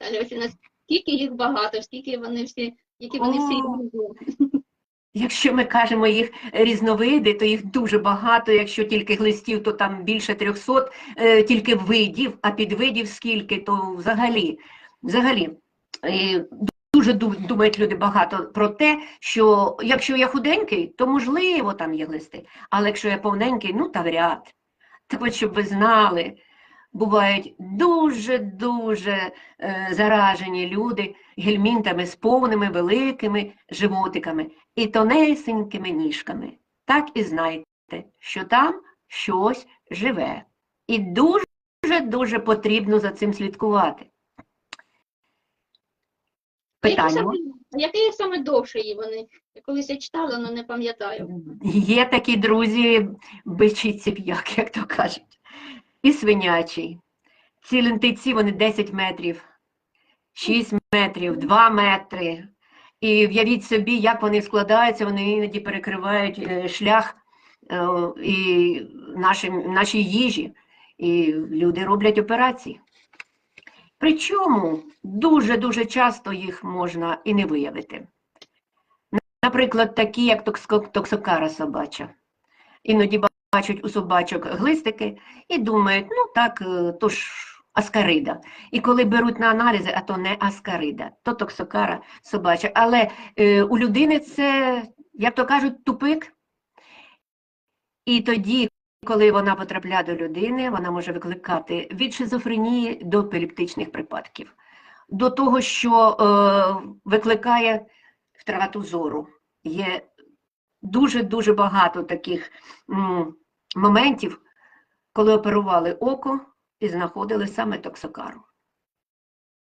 Наталя Васильівна, скільки їх багато, скільки вони всі, які вони всі О. різні. Якщо ми кажемо їх різновиди, то їх дуже багато. Якщо тільки глистів, то там більше 300, е, тільки видів, а підвидів скільки, то взагалі, взагалі. Дуже думають люди багато про те, що якщо я худенький, то можливо там є глисти. Але якщо я повненький, ну та вряд. Так от, щоб ви знали, бувають дуже-дуже е, заражені люди гельмінтами з повними великими животиками і тонесенькими ніжками. Так і знайте, що там щось живе. І дуже-дуже потрібно за цим слідкувати. Питання. які саме довші вони? Я колись я читала, але не пам'ятаю. Є такі друзі, бичий ціп'як, як то кажуть, і свинячий. Ці лентиці вони 10 метрів, 6 метрів, 2 метри. І в'явіть собі, як вони складаються, вони іноді перекривають е, шлях е, і нашим, нашій їжі, і люди роблять операції. Причому дуже-дуже часто їх можна і не виявити. Наприклад, такі, як токсокара собача. Іноді бачать у собачок глистики і думають, ну так, е, то ж аскарида. І коли беруть на аналізи, а то не аскарида, то токсокара собача. Але е, у людини це, як то кажуть, тупик. І тоді, коли вона потрапляє до людини, вона може викликати від шизофренії до епілептичних припадків, до того, що е, викликає втрату зору. Є дуже-дуже багато таких м, моментів, коли оперували око і знаходили саме токсокару.